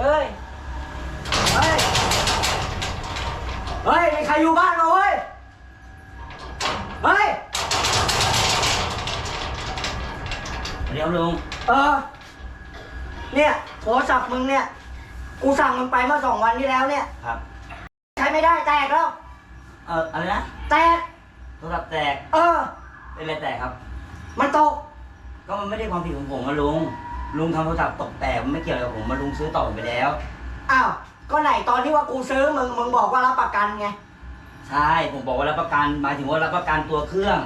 เอ้ย เฮ้ย เฮ้ย มีใครอยู่บ้านมาเว้ย เฮ้ย เดี๋ยวลุงเออ เนี่ยโทรศัพท์มึงเนี่ย กูสั่งมึงไปเมื่อสองวันที่แล้วเนี่ย ครับ ใช้ไม่ได้แตกแล้ว เอออะไรนะแตก โทรศัพท์แตกเออ เป็นอะไรแตกครับ มันตก ก็มันไม่ได้ความผิดของผมนะลุง ลุงทำโทรศัพท์ตกแตกมันไม่เกี่ยวกับผมมาลุงซื้อต่อผมไปแล้ว อ้าวก็ไหนตอนที่ว่ากูซื้อมึงมึงบอกว่ารับประกันไงใช่ผมบอกว่ารับประกันหมายถึงว่ารับประกันตัวเครื่อง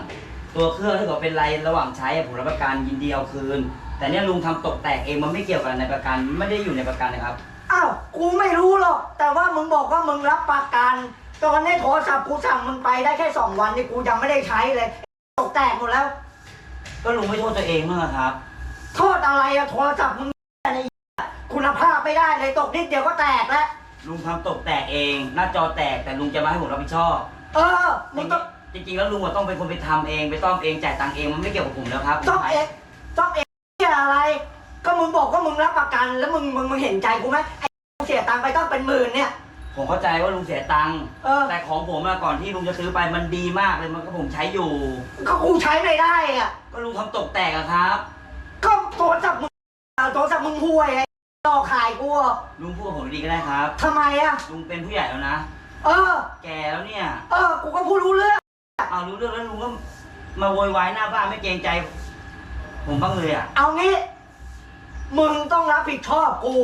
ตัวเครื่องถ้าเกิดเป็นไรระหว่างใช้อะผมรับประกันยินดีเอาคืน แต่เนี่ยลุงทำตกแตกเองมันไม่เกี่ยวกับในประกันไม่ได้อยู่ในประกันนะครับ อ้าวกูไม่รู้หรอกแต่ว่ามึงบอกว่ามึงรับประกัน ตอนนี้โทรศัพท์กูสั่งมึงไปได้แค่สองวันนี่กูยังไม่ได้ใช้เลย ตกแตกหมดแล้ว ก็ลุงไม่โทษตัวเองมั้างอะครับ โทษอะไรอะโทรศัพท์มึงในคุณภาพไม่ได้เลยตกนิดเดียวก็แตกแล้ว ลุงทำตกแตกเอง หน้าจอแตกแต่ลุงจะมาให้ผมรับผิดชอบเออมึงต้องจริงๆแล้วลุงอะต้องเป็นคนไปทำเองไปซ่อมเองจ่ายตังค์เองมันไม่เกี่ยวกับผมแล้วครับซ่อมเองซ่อมเองเนี่ยอะไร ก็มึงบอกว่ามึงรับประกัน แล้วมึงมึงมึงเห็นใจกูไหมไอ้กูเสียตังค์ไปต้องเป็นหมื่นเนี่ย ผมเข้าใจว่าลุงเสียตังค์เออ แต่ของผมอะก่อนที่ลุงจะซื้อไปมันดีมากเลยมันก็ผมใช้อยู่ ก็กูใช้ไม่ได้อะก็ลุงทำตกแตกอะครับก็ โทรศัพท์มึงโทรศัพท์มึงห่วยไอ้ต่อขายกูอะลุงพูดกับผมดีก็ได้ครับ ทำไมอะลุงเป็นผู้ใหญ่แล้วนะ เออ แก่แล้วเนี่ย เออ กูก็พูดรู้เรื่อง เอารู้เรื่องแล้วลุงก็มาโวยวายหน้าบ้านไม่เกรงใจ ผมบ้างเลยอะเอางี้ มึงต้องรับผิดชอบกู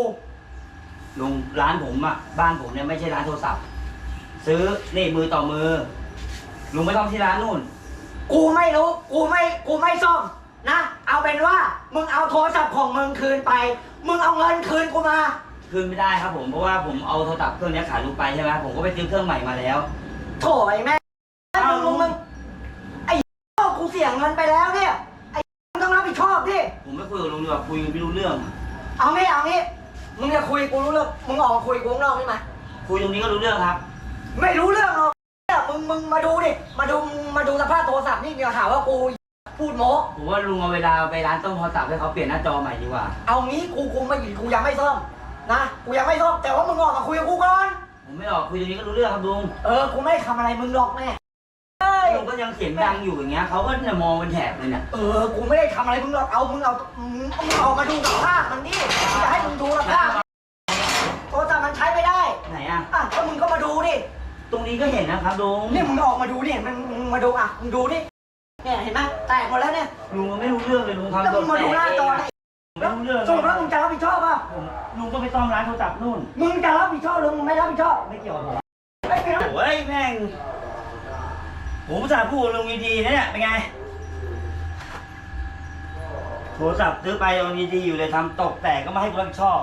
ลุงร้านผมอะบ้านผมเนี่ยไม่ใช่ร้านโทรศัพท์ ซื้อนี่มือต่อมือ ลุงไม่ต้องที่ร้านนู่น กูไม่รู้ กูไม่ กูไม่ซ่อมนะ เอาเป็นว่า มึงเอาโทรศัพท์ของมึงคืนไป มึงเอาเงินคืนกูมา คืนไม่ได้ครับผมเพราะว่าผมเอาโทรศัพท์เครื่องเนี้ยขายลุงไปใช่ไหมผมก็ไปซื้อเครื่องใหม่มาแล้ว โถไอ้แม่มึงมึงมึงไอ้กูเสียเงินไปแล้วเนี่ย ไอ้มึงต้องรับผิดชอบดิ ผมไม่คุยกับลุงดีกว่าคุยไม่รู้เรื่องอะเอางี้เอางี้ มึงจะคุยกูรู้เรื่อง มึงออกมาคุยกูข้างนอกได้ไหมคุยตรงนี้ก็รู้เรื่องครับ ไม่รู้เรื่องหรอกเนี่ยมึงมึงมาดูดิ มาดูมาดูสภาพโทรศัพท์นี่เดี๋ยวหาว่ากู พูดโม้ ผมว่าลุงเอาเวลาไปร้านต้มโทรศัพท์ให้เขาเปลี่ยนหน้าจอใหม่ดีกว่า เอางี้กูกูไม่กูยังไม่ซ่อมนะ กูยังไม่ซ่อมแต่ว่ามึงออกมาคุยกับกูก่อน ผมไม่ออกคุยตรงนี้ก็รู้เรื่องครับลุงเออ กูไม่ทำอะไรมึงหรอกแม่เอ้ยลุงก็ยังเสียงดังอยู่อย่างเงี้ยเขาก็เนี่ยมองเป็นแถบเลยเนี่ย เออ กูไม่ได้ทำอะไรมึงหรอก เอา มึงเอา มึงมึงออกมาดูกับภาพมันนี่จะให้มึงดูกับภาพโทรศัพท์มันใช้ไม่ได้ไหนอะอะก็มึงก็มาดูดิ ตรงนี้ก็เห็นนะครับลุง นี่มึงออกมาดูดิมึงมึงมาดูอะ มึงดูดิ เนี่ยเห็นไหมแตกหมดแล้วเนี่ยลุงก็ไม่รู้เรื่องเลยลุงแล้วทำมึงมาดูหน้าจอเอได้งไม่รู้เรื่องสรุปแล้วมึงจะรับผิดชอบป่ะผมลุงก็ไปต้อมร้านโทรศัพท์นู่น มึงจะรับผิดชอบหรือมึงไม่รับผิดชอบไม่เกี่ยวกับผมไม่เป็นไรโอ้ยแม่งผมอุตส่าห์พูดกับลุงดีๆนะเนี่ยเป็นไงโทรศัพท์ซื้อไปยังดีๆอยู่เลยทำตกแตกก็มาให้กูรับผิดชอบ